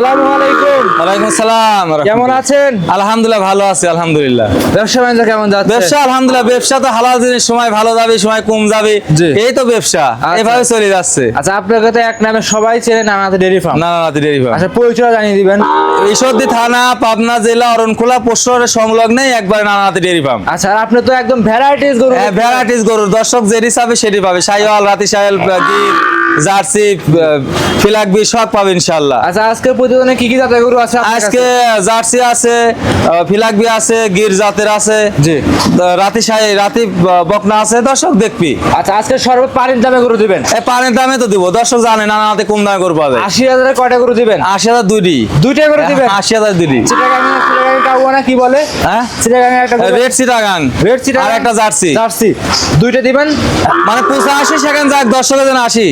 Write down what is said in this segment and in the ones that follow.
আসসালামু আলাইকুম। ওয়ালাইকুম আসসালাম কেমন আছেন? আলহামদুলিল্লাহ ভালো আছি আলহামদুলিল্লাহ। ব্যবসা বাণিজ্য কেমন যাচ্ছে? ব্যবসা আলহামদুলিল্লাহ ব্যবসা তো হালাল জিনিস সময় ভালো যাবে সময় কম যাবে। এই তো ব্যবসা আচ্ছা। এভাবে চলে যাচ্ছে। আচ্ছা আপনাকে তো এক নামে সবাই চেনে নানাতে ডেরি ফার্ম না না না ডেরি ফার্ম আচ্ছা পরিচয় জানিয়ে দিবেন। ঈশ্বরদী থানা পাবনা জেলা অরণখোলা পশুরের সংলগ্নে একবার নানাতে ডেরি ফার্ম আচ্ছা আর আপনি তো একদম ভ্যারাইটিস গরু ভ্যারাইটিস গরুর দর্শক যেটি চাবে সেটি পাবে। সাইওয়াল রাতি সাইওয়াল গির। জার্সি ফিলাকবি সব পাবে ইনশাল্লাহ আচ্ছা আজকের কি কি জাতের গরু আছে আজকে জার্সি আছে ফিলাকবি আছে গির জাতের আছে। জি। রাতি সাই রাতি বকনা আছে দর্শক দেখবি। আচ্ছা আজকে সর্বোচ্চ পানির দামে গরু দিবেন? এই পানির দামে তো দিব। দর্শক জানে না নাতে কম দামে করে পাবে। আশি হাজারে কয়টা গরু দিবেন? আশি হাজার দুইটি। দুইটা করে দিবেন? আশি হাজার চিটাগাং চিটাগাং কাউয়া কি বলে? হ্যাঁ? চিটাগাং একটা রেড সিটাগাং রেড চিটাগাং আর একটা জার্সি জার্সি দুইটা দিবেন? মানে সেখানে যাক জন্য আশি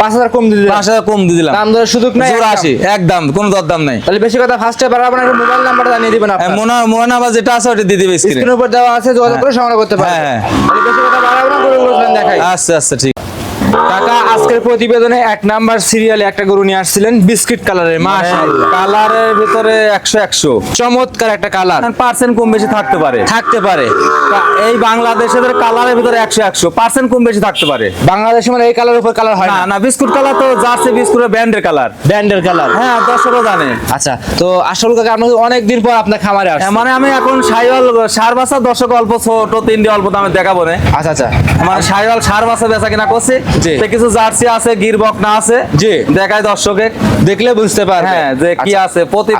পাঁচ হাজার কম দিয়ে পাঁচ হাজার কম দিয়ে দিলাম। দাম দরের সুযোগ নাই জোর একদম। আশি একদম কোনো দরদাম নাই। তাহলে বেশি কথা ফার্স্টে বাড়াবেন একটা মোবাইল নাম্বারটা জানিয়ে দিবেন আপনার। মোনা মোনা বা যেটা আছে ওটা দিয়ে দিবে স্ক্রিনে স্ক্রিনের উপর দেওয়া আছে যোগাযোগ করে সংগ্রহ করতে পারেন হ্যাঁ, হ্যাঁ। বেশি কথা বাড়াবো না গরুগুলো দেখাই। আচ্ছা আচ্ছা ঠিক আজকের প্রতিবেদনে এক নাম্বার সিরিয়ালে একটা গরু নিয়ে আসছিলেন বিস্কিট কালারের মাশাআল্লাহ। কালারের ভিতরে একশো একশো। চমৎকার একটা কালার। পার্সেন্ট কম বেশি থাকতে পারে। থাকতে পারে। এই বাংলাদেশের কালারের ভিতরে একশো একশো। পার্সেন্ট কম বেশি থাকতে পারে। বাংলাদেশে মানে এই কালার উপর কালার হয় না। না বিস্কুট কালার তো জার্সি বিস্কুটের ব্যান্ডের কালার। ব্র্যান্ডের কালার। হ্যাঁ দর্শকও জানে। আচ্ছা তো আসল কাকা আপনাকে অনেক দিন পর আপনার খামারে আসছে। হ্যাঁ, মানে আমি এখন সাইওয়াল সার বাসা দর্শক অল্প ছোট তিনটি অল্প দামে দেখাবো না। আচ্ছা আচ্ছা। মানে সাইওয়াল সার বাসা বেচা কিনা করছি। কিছু জার্সি আছে গির বকনা আছে জি। দেখায় দর্শকে দেখলে বুঝতে পারবে হ্যাঁ যে কি আচ্ছা। আছে প্রতি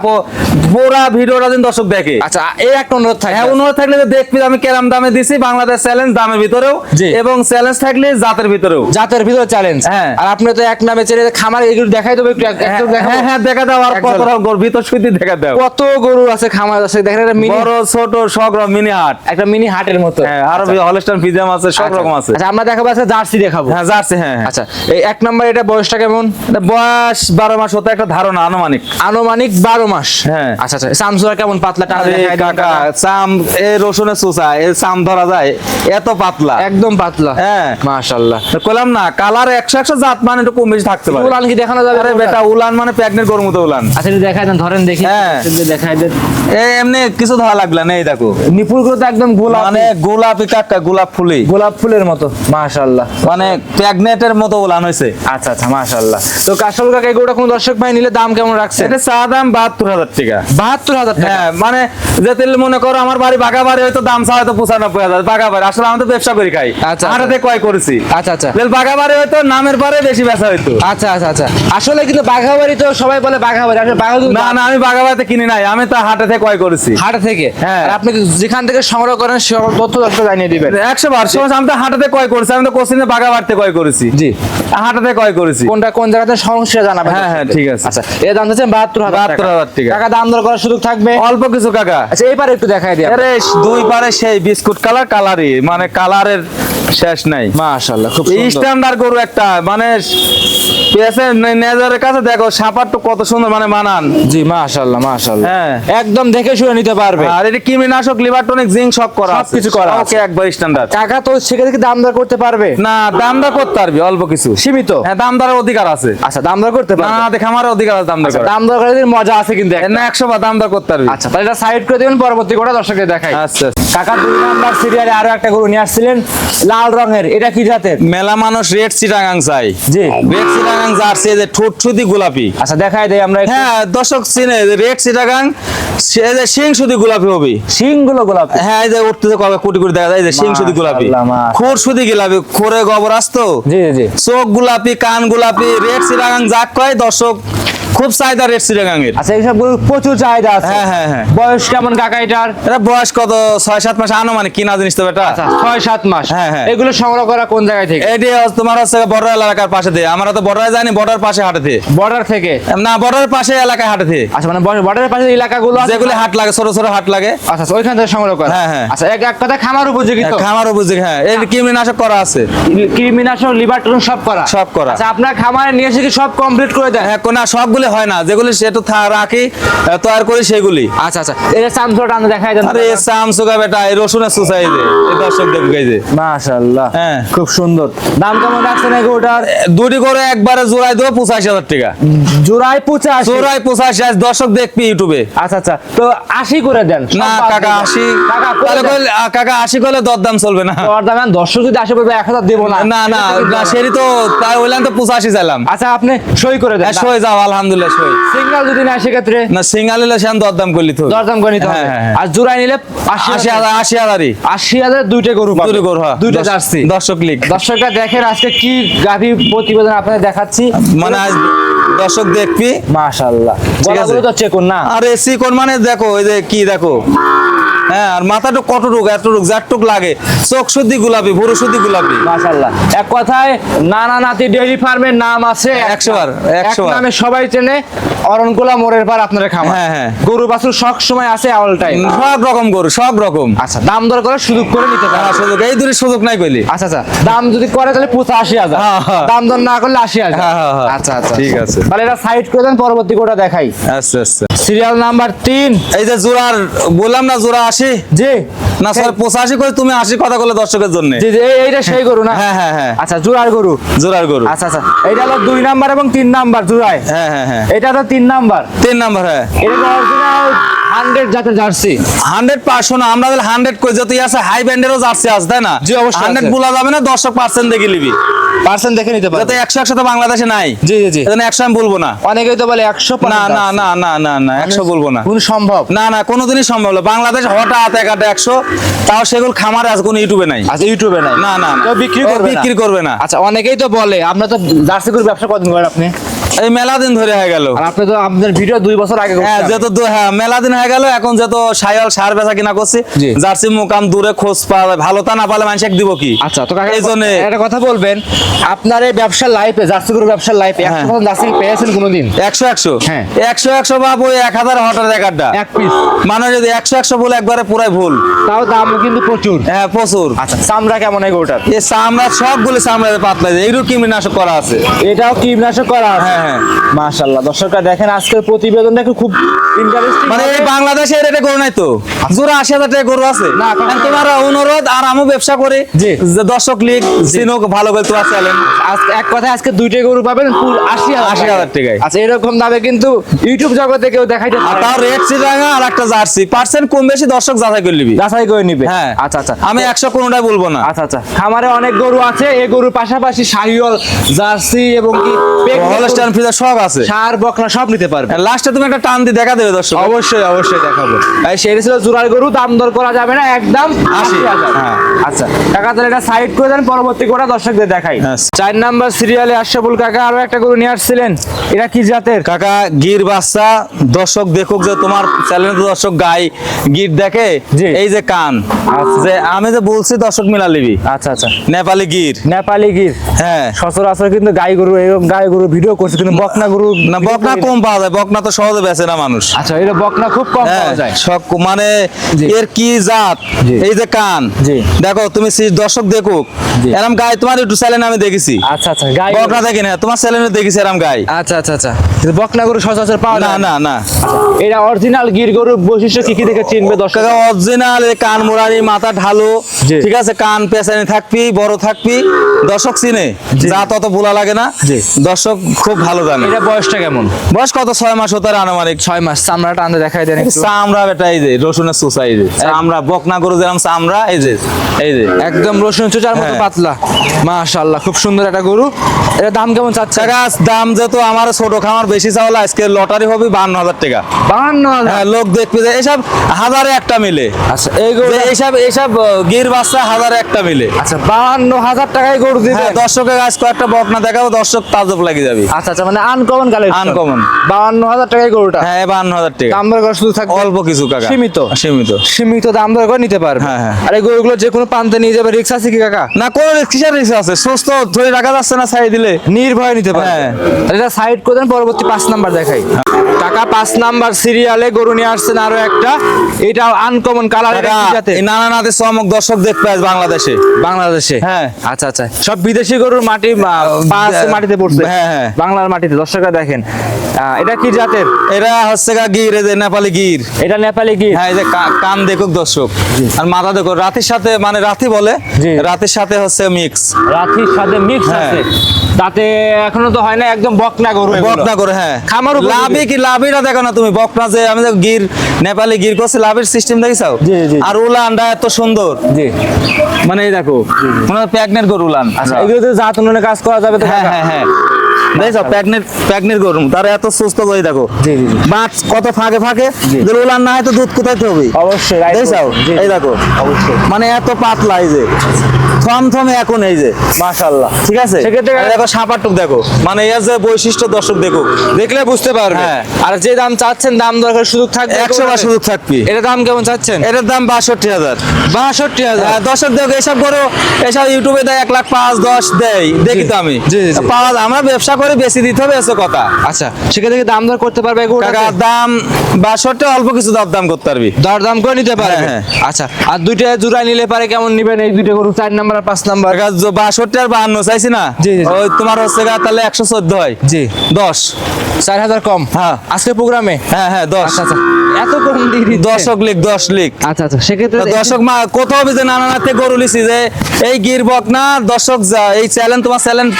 পুরা ভিডিওটা দিন দর্শক দেখে আচ্ছা এই একটা অনুরোধ থাকে হ্যাঁ অনুরোধ থাকলে যে দেখবি আমি কেরাম দামে দিছি বাংলাদেশ চ্যালেঞ্জ দামের ভিতরেও এবং চ্যালেঞ্জ থাকলে জাতের ভিতরেও জাতের ভিতরে চ্যালেঞ্জ হ্যাঁ। আর আপনি তো এক নামে চেনে খামার এগুলো দেখাই দেবো একটু একটু দেখাবো? হ্যাঁ হ্যাঁ দেখা দাও আর কত। রকম ভিতর সুইতি দেখা দাও কত গরু আছে খামার আছে দেখেন একটা মিনি বড় ছোট সব রকম মিনি হাট একটা মিনি হাটের মতো হ্যাঁ আরও হলস্টাইন ফিজাম আছে সব আচ্ছা। রকম আছে আচ্ছা আমরা দেখাবো আজকে জার্সি দেখাবো হ্যাঁ জার্সি হ্যাঁ হ্যাঁ। আচ্ছা এই এক নম্বর এটা বয়সটা কেমন? এটা বয়স বারো মাস হতে একটা ধারণা আনুমানিক। আনুমানিক বারো মাস? হ্যাঁ। আচ্ছা আচ্ছা সামসুরা কেমন পাতলা কাকা চাম এ রসুনের চোষা এ চাম ধরা যায় এত পাতলা। একদম পাতলা। হ্যাঁ। মাশাআল্লাহ। তো কইলাম না কালার একশো একশো জাত মানে একটু কম বেশি থাকতে পারে। উলান কি দেখানো যাবে? আরে বেটা উলান মানে প্যাগনেট গরুর মতো উলান। আচ্ছা দেখায় দেন ধরেন দেখি। হ্যাঁ। দেখায় দেন। এ এমনি কিছু ধরা লাগলা নেই দেখো। নিপুলগুলো তো একদম গোলাপ। মানে গোলাপি কাকা গোলাপ ফুলি গোলাপ ফুলের মতো মাশাআল্লাহ। মানে প্যাগনেটের মতো উলান হয়েছে আচ্ছা আচ্ছা মাশাআল্লাহ। তো কাশল কাকা এগুলো কোন দর্শক ভাই নিলে দাম কেমন রাখছে? এটা চা দাম বাহাত্তর হাজার টাকা। বাহাত্তর হাজার টাকা? হ্যাঁ মানে যে তেল মনে করো আমার বাড়ি বাঘা বাড়ি হয়তো দাম চা হয়তো পঁচানব্বই হাজার বাঘা বাড়ি আসলে আমি তো ব্যবসা করি খাই। আচ্ছা, হাটাতে কয় করেছি। আচ্ছা আচ্ছা। তেল বাঘা বাড়ি হয়তো নামের পরে বেশি বেচা হইতো। আচ্ছা আচ্ছা আচ্ছা। আসলে কিন্তু বাঘাবাড়ি তো সবাই বলে আসলে বাঘাবাড়ি না না আমি বাঘা বাড়িতে কিনি নাই আমি তো হাটাতে কয় করেছি। হাট থেকে? হ্যাঁ। আপনি যেখান থেকে সংগ্রহ করেন সব তথ্য দর্শক জানিয়ে দিবেন? একশো বার সময় আমি তো হাটাতে কয় করেছি আমি তো কোচিনে বাঘা বাড়িতে কয় করেছি। জি। হাটাতে ক্রয় করেছি। কোনটা কোন জায়গাতে সমস্যা জানাবেন। হ্যাঁ, হ্যাঁ, ঠিক আছে। আচ্ছা এর দাম হচ্ছে বাহাত্তর হাজার 72,000 টাকা। কাকা দাম দর করার সুযোগ থাকবে? অল্প কিছু কাকা। আচ্ছা এইবার একটু দেখাই দিই আরে দুই পারে সেই বিস্কুট কালার কালারই মানে কালারের শেষ নাই। মাশাআল্লাহ খুব সুন্দর। স্ট্যান্ডার্ড গরু একটা মানে নেজারের কাছে দেখো সাপার কত সুন্দর মানে মানান। জি মাশাআল্লাহ মাশাআল্লাহ। হ্যাঁ। একদম দেখে শুনে নিতে পারবে। আর এটা কৃমিনাশক লিভারটনিক জিঙ্ক সব করা। সবকিছু করা। ওকে একবার স্ট্যান্ডার্ড টাকা তো সেখান থেকে করতে পারবে? না দাম দর করতে পারবি অল্প কিছু। সীমিত? হ্যাঁ অধিকার আছে। আচ্ছা দাম করতে পারবে? না দেখে আমার অধিকার আছে আচ্ছা, করার। মজা আছে কিন্তু না বার করতে পারবি। আচ্ছা তাহলে এটা সাইড করে দিবেন পরবর্তী করে দর্শকদের দেখাই। আচ্ছা কাকা দুই নাম্বার সিরিয়ালে আরও একটা গরু নিয়ে আসছিলেন লাল রঙের এটা কি জাতের? মেলা মানুষ রেড চিটাগাং চাই জি। রেড চিটাগাং জার্সি যে ঠোঁট শুধু গোলাপি। আচ্ছা দেখাই দেয় আমরা হ্যাঁ দর্শক চিনে রেড চিটাগাং সে যে সিং সুদি গোলাপি হবে। শিংগুলো গোলাপি। হ্যাঁ এই যে উঠতে কবে কোটি কোটি দেখা যায় এই যে শিং শুধু গোলাপি। খোর শুধু গোলাপি খোরে গোবর আসতো জি জি, জি। চোখ গোলাপি কান গোলাপি রেড চিটাগাং যাক কয় দর্শক খুব চাহিদা রেড চিটাগাং আচ্ছা এইসব গরুর প্রচুর চাহিদা আছে। হ্যাঁ, হ্যাঁ, হ্যাঁ। বয়স কেমন কাকা এটার? এটা বয়স কত? ছয় সাত মাস আনুমানিক কিনা জিনিস তো এটা আচ্ছা ছয় সাত মাস। হ্যাঁ, হ্যাঁ। এগুলো সংগ্রহ করা কোন জায়গায় থেকে? এটি তোমার হচ্ছে বর্ডার এলাকার পাশে দিয়ে। আমরা তো বর্ডারে জানি বর্ডার পাশে হাটেতে বর্ডার থেকে? না বর্ডার পাশে এলাকায় হাটেতে আচ্ছা মানে বর্ডারের পাশে এলাকাগুলো আছে যেগুলি হাট লাগে ছোট ছোট হাট লাগে। আচ্ছা আচ্ছা, ওইখান থেকে সংগ্রহ করা। হ্যাঁ, হ্যাঁ। আচ্ছা এক এক কথা খামার উপযোগী তো? খামার উপযোগী হ্যাঁ। এর কৃমিনাশক করা আছে। কৃমিনাশক লিভার টন সব করা? সব করা। আচ্ছা আপনার খামারে নিয়ে এসে কি সব কমপ্লিট করে দেন? হ্যাঁ কোনা সবগুলি হয় না যেগুলি সেটা থা- রাখি তৈরি করি সেগুলি। আচ্ছা আচ্ছা। এই যে সামসুরা টান দেখাই দেন আরে সাম সুগা বেটা এই রসুনের সুসাই যে এই দর্শক দেখবে যে। মাশাআল্লাহ হ্যাঁ। খুব সুন্দর। দাম কেমন রাখছেন এই গরুটার? দুটি করে একবারে জোড়াই দেবো পঁচাশি হাজার টাকা। জোড়ায় পঁচাশি? চোরাই পঁচাশি আজ দর্শক দেখবি ইউটিউবে আচ্ছা আচ্ছা। তো আশি করে দেন না কাকা দিয়ে। আশি। কাকা করে তাহলে কাকা আশি করলে দরদাম চলবে না। তো আর দাম দর্শক যদি আসে বলবে এক হাজার দেবো না। না না সেটি তো তাই বললাম তো পঁচাশি চাইলাম। আচ্ছা আপনি সই করে দেন। সই যাও আলহামদুলিল্লাহ। সই সিঙ্গেল যদি না সেক্ষেত্রে না সিঙ্গাল নিলে সে দরদাম করলি তো। দরদাম করে নিতে হবে হ্যাঁ, হ্যাঁ, হ্যাঁ। আর জোড়ায় নিলে আশি আশি হাজার। আশি হাজারই। আশি হাজার দুইটা গরু দুটো গরু। দুইটা জার্সি। দর্শক লিখ দর্শকরা দেখেন আজকে কি গাভী প্রতিবেদন আপনাদের দেখাচ্ছি। মানে আজ দর্শক দেখবি। মাশাআল্লাহ। ঠিক আছে। গলাগুলো তো চেকুন না। আর এসি কোন মানে দেখো এই যে কি দেখো। হ্যাঁ আর মাথাটা কতটুক এতটুক যারটুক লাগে। চোখ শুদ্ধি গোলাপি ভুরু শুদ্ধি গোলাপি। মাশাআল্লাহ। এক কথায় নানা নাতি ডেইরি ফার্মের নাম আছে একশো বার, এক একশো বার। নামে সবাই চেনে অরণকুলা মোড়ের পার আপনারা খামার। হ্যাঁ, হ্যাঁ। গরু বাছুর সব সময় আছে অল টাইম সব রকম গরু সব রকম। আচ্ছা দাম দর করে সুযোগ করে নিতে হ্যাঁ, সুযোগ এই দুটি সুযোগ নাই কইলি। আচ্ছা আচ্ছা দাম যদি করে তাহলে পঁচাশি হাজার। হ্যাঁ, হ্যাঁ। দাম দর না করলে আশি হাজার। হ্যাঁ। আচ্ছা আচ্ছা। ঠিক আছে। তাহলে এটা সাইড করে দেন পরবর্তী কোটা দেখাই। আচ্ছা আচ্ছা। সিরিয়াল নাম্বার তিন। এই যে জোড়ার বললাম না জোড়া আশি? জি। না স্যার পঁচাশি করে তুমি আশি কথা বলে দর্শকের জন্য। জি জি এইটা সেই গরু না? হ্যাঁ হ্যাঁ হ্যাঁ। আচ্ছা জোড়ার গরু। জোড়ার গরু। আচ্ছা আচ্ছা এইটা হলো দুই নাম্বার এবং তিন নাম্বার জোড়ায় হ্যাঁ হ্যাঁ হ্যাঁ। এটা তো তিন নাম্বার। তিন নাম্বার হ্যাঁ। এটা অরিজিনাল হান্ড্রেড জাতের জার্সি। হান্ড্রেড পার্সেন্ট আমরা হান্ড্রেড কই যতই আছে হাই ব্যান্ডেরও জার্সি আছে তাই না? জি, অবশ্যই হান্ড্রেড। বলা যাবে না দর্শক পার্সেন্ট দেখে নিবি। পার্সেন্ট দেখে নিতে যাতে একশো একশো তো বাংলাদেশে নাই। জি জি জি। একশো আমি বলব না। অনেকেই তো বলে একশো না না না না না না একশো বলব না। কোন সম্ভব? না না কোনোদিনই সম্ভব না। বাংলাদেশ হঠাৎ এক আধ একশো তাও সেগুলো খামারে আছে কোনো ইউটিউবে নাই। আচ্ছা ইউটিউবে নাই? না না বিক্রি করবে বিক্রি করবে না। আচ্ছা অনেকেই তো বলে আপনার তো জার্সি গরুর ব্যবসা কদিন করেন আপনি? এই মেলা দিন ধরে হয়ে গেল। আর আপনি তো আপনার ভিডিও দুই বছর আগে হ্যাঁ। যেহেতু হ্যাঁ মেলা দিন হয়ে গেল এখন যেহেতু সায়াল সার বেচা কিনা করছি জার্সি মুকাম দূরে খোঁজ পাওয়া ভালো তা না পালে মানুষ দিব কি? আচ্ছা তো কাকা এই জন্য একটা কথা বলবেন আপনার এই ব্যবসার লাইফে জার্সি গরুর ব্যবসার লাইফে হ্যাঁ। একশো জার্সি পেয়েছেন কোনোদিন? একশো একশো। হ্যাঁ। একশো একশো বাবু এক হাজার হঠাৎ এক আড্ডা এক পিস মানে যদি একশো একশো বলে একবারে পুরাই ভুল। তাও দাম কিন্তু প্রচুর। হ্যাঁ প্রচুর। আচ্ছা চামড়া কেমন এই গরুটার? এ চামড়া সবগুলো চামড়া পাতলা যায় এইরকম কীটনাশক করা আছে। এটাও কীটনাশক করা আছে। হ্যাঁ, হ্যাঁ। মাশাআল্লাহ। দর্শকরা দেখেন আজকের প্রতিবেদনটা খুব ইন্টারেস্টিং মানে এই বাংলাদেশে এর এটা গরু নাই তো? জোড়া আশি হাজার টাকা গরু আছে। না, তোমার অনুরোধ আর ব্যবসা করি। যে দর্শক লিগ চিনুক ভালো করে তোমার চ্যালেঞ্জ এক আজকে দুইটাই গরু পাবেন হাজার আশি হাজার টাকায়। আচ্ছা এরকম দামে কিন্তু ইউটিউব জগতে কেউ দেখাইতে পারে না। রেড আর একটা জার্সি পার্সেন্ট কম বেশি দর্শক যাচাই করে নিবি। যাচাই করে নিবে। হ্যাঁ। আচ্ছা আচ্ছা। আমি একশো কোনোটাই বলব না। আচ্ছা আচ্ছা। খামারে অনেক গরু আছে এই গরুর পাশাপাশি শাহিওয়াল জার্সি এবং কি হলস্টাইন ফ্রিজের শখ আছে। সার বকনা সব নিতে পারবে। লাস্টে তুমি একটা টান দিয়ে দেখা দেবে দর্শক। অবশ্যই অবশ্যই দেখাবো। তাই সেটা ছিল জোড়ার গরু দাম দর করা যাবে না একদম আশি হ্যাঁ। আচ্ছা কাকা তাহলে এটা সাইড করে দেন পরবর্তী কোটা দর্শকদের দেখাই। আচ্ছা। চার নাম্বার সিরিয়ালে আশরাফুল কাকা আরও একটা গরু নিয়ে আসছিলেন। এটা কি জাতের? কাকা গির বাচ্চা। দর্শক দেখুক যে তোমার চ্যানেলে তো দর্শক গাই গির দেখে। এই যে কান। যে আমি যে বলছি দর্শক মিলা লিবি আচ্ছা আচ্ছা। নেপালি গির। নেপালি গির। হ্যাঁ। সচরাচর কিন্তু গাই গরু এবং গাই গরু ভিডিও করছে কিন্তু বকনা গরু না বকনা কম পাওয়া যায় বকনা তো সহজে বেচে না মানুষ। আচ্ছা এটা বকনা খুব কম হ্যাঁ, পাওয়া যায়। সব মানে এর কি জাত? এই যে কান। দেখো তুমি দর্শক দেখুক। এরম গাই তোমার একটু চ্যানেল আমি দেখেছি। আচ্ছা আচ্ছা গাই বকনা দেখি না তোমার চ্যানেলে দেখেছি এরম গাই আচ্ছা আচ্ছা আচ্ছা। বকনা গরু সচরাচর পাওয়া না না? না এটা অরিজিনাল গির গরুর বৈশিষ্ট্য কি কি দেখে চিনবে দর্শক? অরিজিনাল কান মোড়ারি মাথা ঢালো। ঠিক আছে কান পেছানি থাকবি বড় থাকবি। দর্শক চিনে। যা তত ভোলা লাগে না। দর্শক খুব ভালো জানে এটা বয়সটা কেমন? বয়স কত? ছয় মাস হতে আনুমানিক। ছয় মাস। চামড়াটা আনতে দেখাই দেন একটু। চামড়া বেটা এই যে রসুনের সুসা এই যে। চামড়া বকনা গরু যেরকম চামড়া এই যে এই যে। একদম রসুন চুচার মতো হ্যাঁ। পাতলা। মাশাআল্লাহ খুব সুন্দর একটা গরু। এটা দাম কেমন চাচ্ছে টাকা দাম যেহেতু আমার ছোট খামার বেশি চাওলা আজকে লটারি হবে বান্ন হাজার টাকা। বাহান্ন হ্যাঁ লোক দেখবে যে এসব হাজারে একটা মিলে। আচ্ছা এই গরু এইসব এইসব গির বাচ্চা হাজারে একটা মিলে। আচ্ছা বাহান্ন হাজার টাকায় গরু দিবে হ্যাঁ দর্শকের কাজ কয়েকটা বকনা দেখাবো দর্শক তাজব লাগিয়ে যাবে। আচ্ছা আচ্ছা মানে আনকমন কালেকশন। বাহান্ন হাজার টাকায় গরুটা। হ্যাঁ বান্ন হাজার টাকা। দাম দর শুধু থাকবে অল্প কিছু কাকা। সীমিত? সীমিত। সীমিত দাম দর করে নিতে পারবে। হ্যাঁ, হ্যাঁ। আর এই গরুগুলো যে কোনো প্রান্তে নিয়ে যাবে রিক্স আছে কি কাকা? না কোন কিসের রিক্স আছে? সুস্থ ধরে রাখা যাচ্ছে না দিলে? নির্ভয় নিতে পারবে। হ্যাঁ। এটা সাইড করে দেন পরবর্তী পাঁচ নাম্বার দেখাই। টাকা পাঁচ নাম্বার সিরিয়ালে গরু নিয়ে আসছেন আরও একটা। এটা আনকমন কালার নানা নাতে চমক দর্শক দেখতে আজ বাংলাদেশে। বাংলাদেশে। হ্যাঁ। আচ্ছা আচ্ছা। সব বিদেশি গরুর মাটি আহ, মাটিতে পড়ছে। হ্যাঁ, হ্যাঁ। বাংলার মাটিতে দর্শকরা দেখেন এটা কি জাতের? এরা হচ্ছে গির এই যে নেপালি গির। এটা নেপালি কি হ্যাঁ এই যে কান দেখুক দর্শক। আর মাথা দেখো রাতের সাথে মানে রাতি বলে রাতের সাথে হচ্ছে মিক্স রাঠির সাথে মিক্স হ্যাঁ। আছে। তাতে এখনও তো হয় না একদম বকনা গরু বকনা করে হ্যাঁ। খামার। লাভি কি দেখো না তুমি বকনা যে আমি গির নেপালি গির করছে লাভের সিস্টেম। আর উলানটা এত সুন্দর। জি। মানে এই দেখো মনে হয় প্যাগনেট গরু উলান। আচ্ছা এগুলোতে জাত উন্নয়নের কাজ করা যাবে তো হ্যাঁ হ্যাঁ হ্যাঁ। দেখছ প্যাগনেট প্যাগনেট তার এত সুস্থ করে দেখো। কত ফাঁকে ফাঁকে। উলান না হয় তো দুধ কোথায় হবে? অবশ্যই দেখছ? এই দেখো। অবশ্যই। মানে এত পাতলা এই যে। থম থমে এখন এই যে। মাশাআল্লাহ। ঠিক আছে? দেখো সাপাটুক দেখো। মানে এর যে বৈশিষ্ট্য দর্শক দেখো দেখলে বুঝতে পারবে। হ্যাঁ। আর যে দাম চাচ্ছেন দাম দরকার সুযোগ থাকবে একশো বার সুযোগ থাকবি। এটা দাম কেমন চাচ্ছেন? এটার দাম বাষট্টি হাজার। বাষট্টি হাজার? হ্যাঁ, দর্শক দেখো এসব করো এসব ইউটিউবে দেয় এক লাখ পাঁচ দশ দেয়। দেখি তো আমি। জি, জি, জি। পাওয়া আমরা ব্যবসা করে বেশি দিতে হবে এসে কথা। আচ্ছা সেখান থেকে দাম দর করতে পারবে কাকা দাম বাষট্টি অল্প কিছু দর দাম করতে পারবি। দর দাম করে নিতে পারে হ্যাঁ, আচ্ছা আর দুইটা জোড়া নিলে পারে কেমন নিবেন? এই দুইটা গরু চার নাম্বার আর পাঁচ নাম্বার? বাষট্টি আর বাহান্ন চাইছি না। ওই তোমার হচ্ছে তাহলে একশো চোদ্দ হয়। জি। দশ। চার হাজার কম? হ্যাঁ। আজকে প্রোগ্রামে? হ্যাঁ হ্যাঁ দশ। আচ্ছা আচ্ছা। এত কম দশক লিখ দশ লিখ। আচ্ছা আচ্ছা সেক্ষেত্রে তা দর্শক মা কোথাও যে নানা নাতে গরু লিছি যে এই না দর্শক যা এই চ্যালেঞ্জ তোমার চ্যালেঞ্জ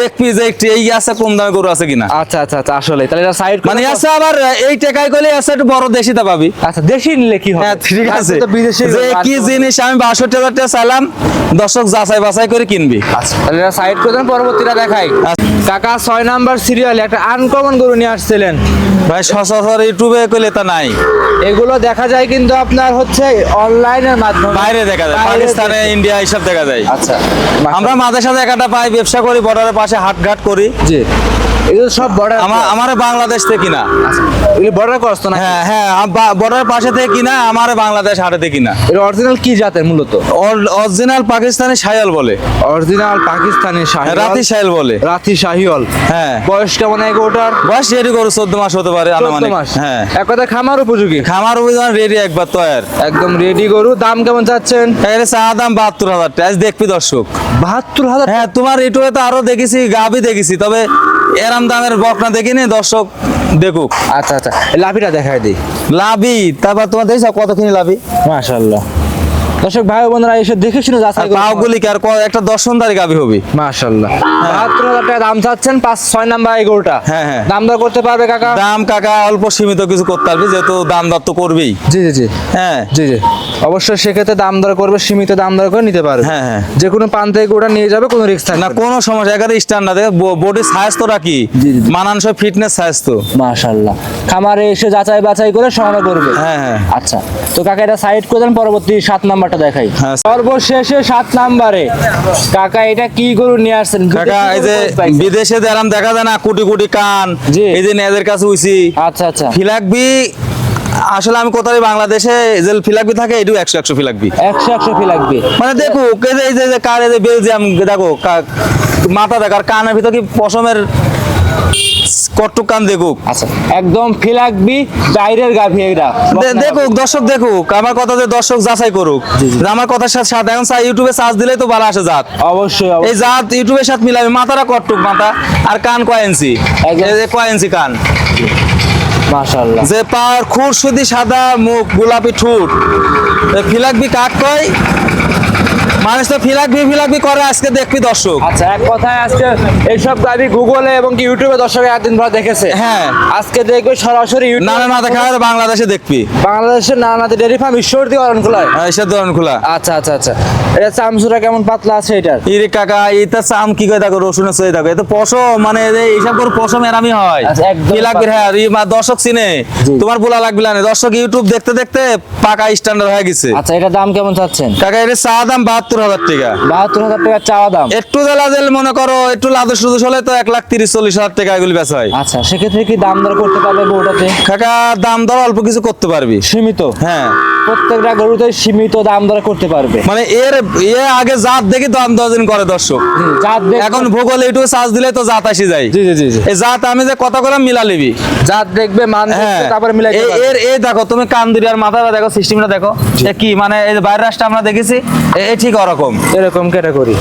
দেখবি যে একটু এই আছে কম দামে গরু আছে কিনা। আচ্ছা আচ্ছা আচ্ছা আসলে তাহলে এটা সাইড মানে আছে আবার এই টেকাই করলে আছে একটু বড় দেশিটা পাবি। আচ্ছা দেশি নিলে কি হবে? হ্যাঁ ঠিক আছে। বিদেশি যে কি জিনিস আমি বাষট্টি হাজার টাকা চাইলাম দর্শক যাচাই বাছাই করে কিনবি। আচ্ছা তাহলে এটা সাইড করে দেন পরবর্তীটা দেখাই। আচ্ছা। কাকা ছয় নাম্বার সিরিয়ালে একটা আনকমন গরু নিয়ে আসছিলেন। ভাই সচরাচর ইউটিউবে কইলে তা নাই। এগুলো দেখা যায় কিন্তু আপনার হচ্ছে অনলাইনের মাধ্যমে। বাইরে দেখা যায় পাকিস্তানে ইন্ডিয়া এইসব দেখা যায়। আচ্ছা। আমরা মাঝে সাথে একটা পাই ব্যবসা করি বর্ডারের পাশে হাটঘাট করি। জি। এগুলো সব বর্ডার আমার আমার বাংলাদেশ থেকে কিনা। এগুলো বর্ডার ক্রস তো না হ্যাঁ হ্যাঁ বর্ডারের পাশে থেকে কিনা আমার বাংলাদেশ হাটে থেকে কিনা অরিজিনাল কি জাতের মূলত? অরিজিনাল পাকিস্তানি বলে। অরিজিনাল পাকিস্তানি রাতি বলে। রাতি শাহিওয়াল হ্যাঁ। বয়স কেমন এক ওটার বয়স রেডি করো চোদ্দ মাস হতে পারে আনুমানিক। মাস। হ্যাঁ। এক কথা খামার উপযোগী? খামার অভিযান রেডি একবার তৈর একদম রেডি গরু। দাম কেমন চাচ্ছেন? এর চা দাম বাহাত্তর হাজার টাকা আজ দেখবি দর্শক। বাহাত্তর হাজার হ্যাঁ তোমার ইউটিউবে তো আরও দেখেছি গাবি দেখেছি তবে এরাম দামের বকনা দেখিনি দর্শক দেখুক। আচ্ছা আচ্ছা লাভিটা দেখাই দিই। লাভি তারপর তোমার দেখছ কতখানি লাভি? মাশাআল্লাহ। দর্শক ভাই বোনেরা এসে দেখে শুনে যাচাই পাও গুলি কি আর একটা দর্শনদারি গাবি হবে? মাশাআল্লাহ। বাহাত্তর হাজার টাকা দাম চাচ্ছেন পাঁচ ছয় নাম্বার এই গরুটা। হ্যাঁ, হ্যাঁ। দাম দর করতে পারবে কাকা? দাম কাকা অল্প সীমিত কিছু করতে পারবি যেহেতু দাম দর তো করবেই। জি জি জি। হ্যাঁ। জি জি। অবশ্যই সেক্ষেত্রে দাম দর করবে সীমিত দাম দর করে নিতে পারবে। হ্যাঁ, হ্যাঁ। যে কোনো প্রান্তে গরুটা নিয়ে যাবে কোনো রিস্ক থাকবে না কোনো সমস্যা এখানে স্ট্যান্ডার্ড বডি সাইজ তো রাখি। মানানসই ফিটনেস সাইজ তো। মাশাআল্লাহ। খামারে এসে যাচাই বাছাই করে সংগ্রহ করবে। হ্যাঁ হ্যাঁ। আচ্ছা তো কাকা এটা সাইড করে দেন পরবর্তী সাত নাম্বারটা দেখাই। হ্যাঁ। সর্বশেষে সাত নাম্বারে। কাকা এটা কি গরু নিয়ে আসছেন? কাকা এই যে বিদেশে দেরাম দেখা যায় না কোটি কোটি কান। এই যে নেদের কাছে উইছি আচ্ছা আচ্ছা। ফিলাকবি আসলে আমি কোথায় বাংলাদেশে যে ফিলাকবি থাকে এটু একশো একশো ফিলাকবি। একশো একশো ফি লাগবে মানে দেখো এই যে- কার এই যে বেলজিয়াম দেখো কা- মাথা দেখার কানের ভিতর কি পশমের কট্টুক কান দেখুক। আচ্ছা একদম ফি লাগবি বাইরের গাভি এটা দেখুক দর্শক দেখুক আমার কথা যে দর্শক যাচাই করুক। আমার কথার সাথে সাথে এখন ইউটিউবে সার্চ দিলেই তো ভালো আসে জাত। অবশ্যই এই। জাত ইউটিউবের সাথে মিলাবে মাথাটা কট্টুক মাথা আর কান কয় ইঞ্চি? একদম। এই যে কয় ইঞ্চি কান? মাশাআল্লাহ। যে পার খুরশুদি সাদা মুখ গোলাপি ঠুট। ফিলাকবি কাক কয়? মানুষ তো ফিলাকবি ফিলাকবি করে আজকে দেখবি দর্শক। আচ্ছা এক কথায় আজকে এইসব গাভি গুগলে এবং কি ইউটিউবে দর্শক একদিন ধরে দেখেছে। হ্যাঁ। আজকে দেখবে সরাসরি ইউটিউব না না না দেখা যাবে বাংলাদেশে দেখবি। বাংলাদেশের নানাতে ডেরি ফার্ম ঈশ্বরদী অরণ খোলায় এসে দোকান খোলা আচ্ছা আচ্ছা আচ্ছা। এটা চামচুরা কেমন পাতলা আছে এটার? ইরে কাকা এটা চাম কি করে দেখো রসুনের সই দেখো এত পশম মানে এই এইসব করে পশম এরামি হয়। আচ্ছা, লাগবে হ্যাঁ ই মা দর্শক চিনে। তোমার বলা লাগবে না দর্শক ইউটিউব দেখতে দেখতে পাকা স্ট্যান্ডার্ড হয়ে গেছে। আচ্ছা এটার দাম কেমন চাচ্ছেন? কাকা এর চা দাম বাহাত্তর হাজার টাকা। বাহাত্তর হাজার টাকা চাওয়া দাম? একটু জেলা জেল মনে করো একটু লাদুস হলে তো এক লাখ তিরিশ চল্লিশ হাজার টাকা এগুলি বেচা হয়। আচ্ছা সেক্ষেত্রে কি দাম দর করতে পারবে গরুটাতে? কাকা দাম দর অল্প কিছু করতে পারবি। সীমিত? হ্যাঁ। প্রত্যেকটা গরুতে সীমিত দাম দর করতে পারবে? মানে এর এ আগে জাত দেখি দাম দর্জন করে দর্শক। জাত এখন ভূগোল একটু চার্জ দিলে তো জাত আসি যায়। জি জি জি এই জাত আমি যে কথা করে মিলা লিবি জাত দেখবে মান হ্যাঁ। তারপরে মিলাই এর এই দেখো তুমি কান্দুরি আর মাথা দেখো সিস্টেমটা দেখো। কি মানে এই বাইরের রাষ্ট্র আমরা দেখেছি এ ঠিক ওরকম এরকম ক্যাটাগরি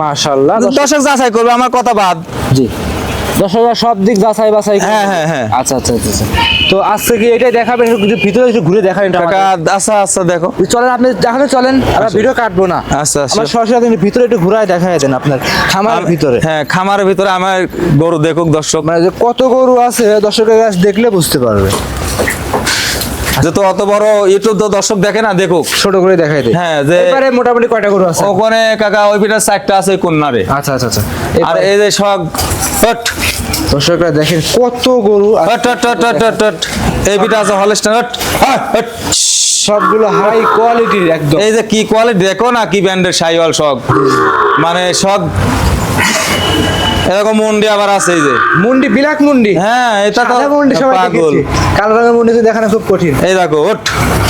মাশাআল্লাহ। দর্শক যাচাই করবে আমার কথা বাদ। জি। সব দিক যাচাই বাছাই হ্যাঁ, হ্যাঁ, হ্যাঁ। আচ্ছা আচ্ছা আচ্ছা আচ্ছা। তো আজকে কি এটাই দেখাবেন? যদি ভিতরে একটু ঘুরে দেখাবেন এটা আচ্ছা আচ্ছা দেখো। চলেন আপনি চলেন। আমরা ভিডিও কাটবো না। আচ্ছা, আচ্ছা। আমার সরাসরি আপনি ভিতরে একটু ঘুরায় দেখায় দেন আপনার খামার ভিতরে। হ্যাঁ খামারের ভিতরে আমার গরু দেখুক দর্শক। মানে যে কত গরু আছে দর্শকের কাছে দেখলে বুঝতে পারবে। যেহেতু অত বড় ইউটিউব তো দর্শক দেখে না দেখুক। ছোট করে দেখাই দেয় হ্যাঁ, যে- এবারে মোটামুটি কয়টা গরু আছে? ওখানে কাকা ওই পিঠার সাইডটা আছে কন্যারে। আচ্ছা আচ্ছা আচ্ছা। আর এই যে সব হট দর্শকরা দেখেন কত গরু হট হট হট হট এই পিঠা আছে হলস্টার হট, হট। সবগুলো হাই কোয়ালিটির একদম। এই যে কি কোয়ালিটি দেখো না কি ব্র্যান্ডের সাইওয়াল সব। মানে সব এরকম মুন্ডি আবার আছে এই যে। মুন্ডি মুন্ডি? হ্যাঁ এটা তো মুন্ডি সবাই পাগল। কালো রঙের মুন্ডি তো দেখানো খুব কঠিন। এই দেখো ওট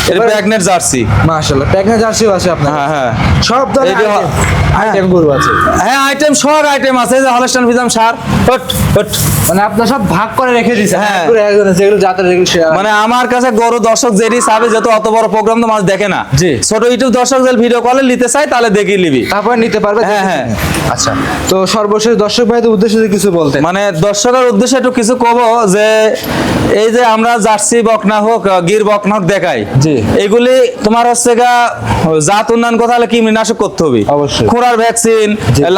এটা প্রেগনেন্ট জার্সি। মাশাআল্লাহ জার্সিও আছে আপনার। হ্যাঁ হ্যাঁ। সব ধরনের আইটেম- হ্যাঁ। গরু আছে। হ্যাঁ আইটেম সব আইটেম আছে। যে হলস্টান ফিজাম সার। হট হট মানে আপনার সব ভাগ করে রেখে দিয়েছেন হ্যাঁ। একবারে একজনে যেগুলো জাতের যেগুলো সে- মানে আমার কাছে গরু দর্শক যেটি চাবে যত অত বড় প্রোগ্রাম তো মানুষ দেখে না। জি। ছোট ইউটিউব দর্শক যে ভিডিও কলে নিতে চাই তাহলে দেখি নিবি। তারপরে নিতে পারবে হ্যাঁ, হ্যাঁ। আচ্ছা। তো সর্বশেষ দর্শক ভাইদের উদ্দেশ্যে কিছু বলতেন মানে দর্শকের উদ্দেশ্যে একটু কিছু কব যে এই যে আমরা জার্সি বকনা হোক গির বকনা হোক দেখাই জি। এগুলি তোমার হচ্ছে গা জাত উন্নয়ন কথা হলে কীটনাশক করতে হবে? অবশ্যই। খোঁড়ার ভ্যাকসিন।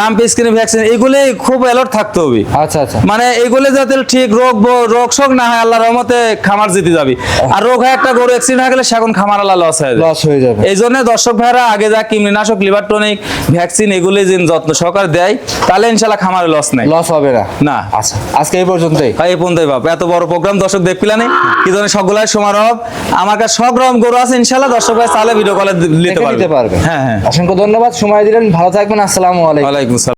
লাম্প স্কিন ভ্যাকসিন এগুলি খুব অ্যালার্ট থাকতে হবে। আচ্ছা আচ্ছা। মানে এগুলি যাতে ঠিক রোগ রোগ শোক না হয় আল্লাহর রহমতে খামার জিতে যাবি। আর রোগ হয় একটা গরু অ্যাক্সিডেন্ট হয়ে গেলে সেখন খামার আল্লাহ লস হয়ে যায়। লস হয়ে যাবে। এই জন্য দর্শক ভাইরা আগে যা কীটনাশক লিভার টনিক ভ্যাকসিন এগুলি যত্ন সহকারে দেয় তাহলে ইনশাল্লাহ খামারে লস নাই। লস হবে না। না। আচ্ছা আজকে এই পর্যন্তই। ভাই এই পর্যন্তই বাপ। এত বড় প্রোগ্রাম দর্শক দেখপিলা নেই কি ধরনের সকলের সমারোহ আমার কাছে সব রকম গরু আছে ইনশাল্লাহ দর্শক ভাই তাহলে ভিডিও কলে নিতে পারবে। হ্যাঁ হ্যাঁ। অসংখ্য ধন্যবাদ। সময় দিলেন। ভালো থাকবেন। আসসালামু আলাইকুম। আসসালাম।